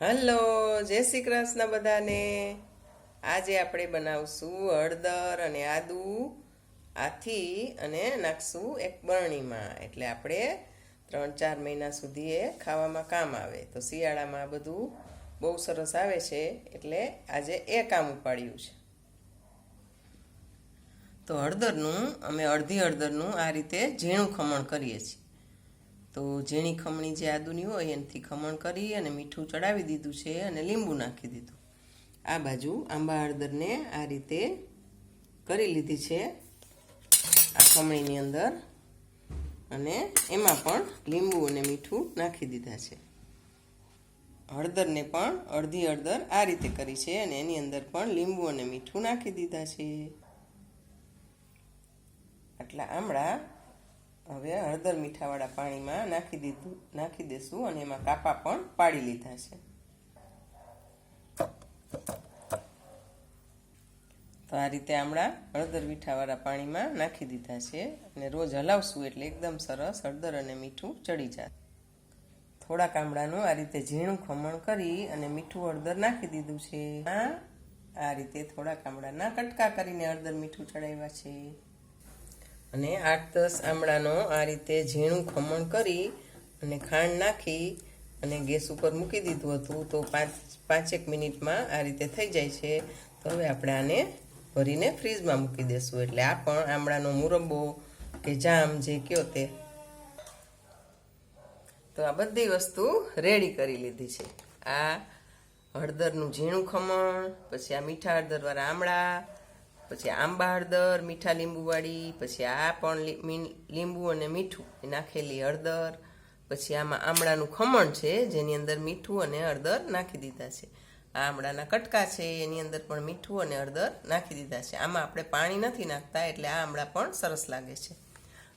Hello, જય શ્રી કૃષ્ણ બધાને. આજે આપણે બનાવશું હળદર અને આદુ, આથી અને નાખશું એક બરણીમાં. એટલે આપણે ત્રણ ચાર મહિના સુધી એ ખાવામાં કામ આવે. તો શિયાળામાં આ બધું બહુ સરસ આવે છે, એટલે આજે એ કામ ઉપાડ્યું છે. તો હળદરનું, અમે અડધી હળદરનું આ રીતે ઝીણું ખમણ કરીએ છીએ. તો ઝીણી ખમણી જે આદુની હોય એનાથી ખમણ કરી અને મીઠું ચડાવી દીધું છે અને લીંબુ નાખી દીધું. આ બાજુ આંબા હળદરને આ રીતે કરી લીધી છે આ ખમણીની અંદર અને એમાં પણ લીંબુ અને મીઠું નાખી દીધા છે. હળદરને પણ અડધી હળદર આ રીતે કરી છે અને એની અંદર પણ લીંબુ અને મીઠું નાખી દીધા છે. આટલા આમળા હવે હળદર મીઠાવાળા પાણીમાં નાખી દીધું, નાખી દેશું અને એમાં કાપા પણ પાડી લીધા છે. તો આ રીતે આમળા હળદર મીઠાવાળા પાણીમાં નાખી દીધા છે અને રોજ હલાવશું એટલે એકદમ સરસ હળદર અને મીઠું ચડી જાય. થોડાક આમળાનું આ રીતે ઝીણું ખમણ કરી અને મીઠું હળદર નાખી દીધું છે. આ રીતે થોડાક આમળાના કટકા કરીને હળદર મીઠું ચડાવ્યા છે. અને આઠ દસ આમળાનો આ રીતે ઝીણું ખમણ કરી અને ખાંડ નાખી અને ગેસ ઉપર મૂકી દીધું હતું તો પાંચ, પાંચેક મિનિટમાં આ રીતે થઈ જાય છે. તો હવે આપણે આને ભરીને ફ્રીજમાં મૂકી દેશું. એટલે આ પણ આમળાનો મુરબ્બો કે જામ જે કયો તે. તો આ બધી વસ્તુ રેડી કરી લીધી છે. આ હળદરનું ઝીણું ખમણ, પછી આ મીઠા હળદરવાળા આમળા પછી આંબા હળદર મીઠા લીંબુવાળી, પછી આ પણ લીંબુ અને મીઠું. એ નાખેલી હળદર, પછી આમાં આમળાનું ખમણ છે, જેની અંદર મીઠું અને હળદર નાખી દીધા છે. આ આમળાના કટકા છે, એની અંદર પણ મીઠું અને હળદર નાખી દીધા છે. આમાં આપણે પાણી નથી નાખતા, એટલે આ આમળા પણ સરસ લાગે છે.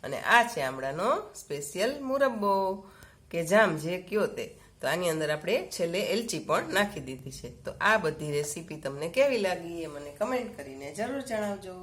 અને આ છે આમળાનો સ્પેશિયલ મુરબ્બો, કે જામ જે કયો તે. તો આની અંદર આપણે છેલ્લે એલચી પણ નાખી દીધી છે. તો આ બધી રેસીપી તમને કેવી લાગી એ મને કમેન્ટ કરીને જરૂર જણાવજો.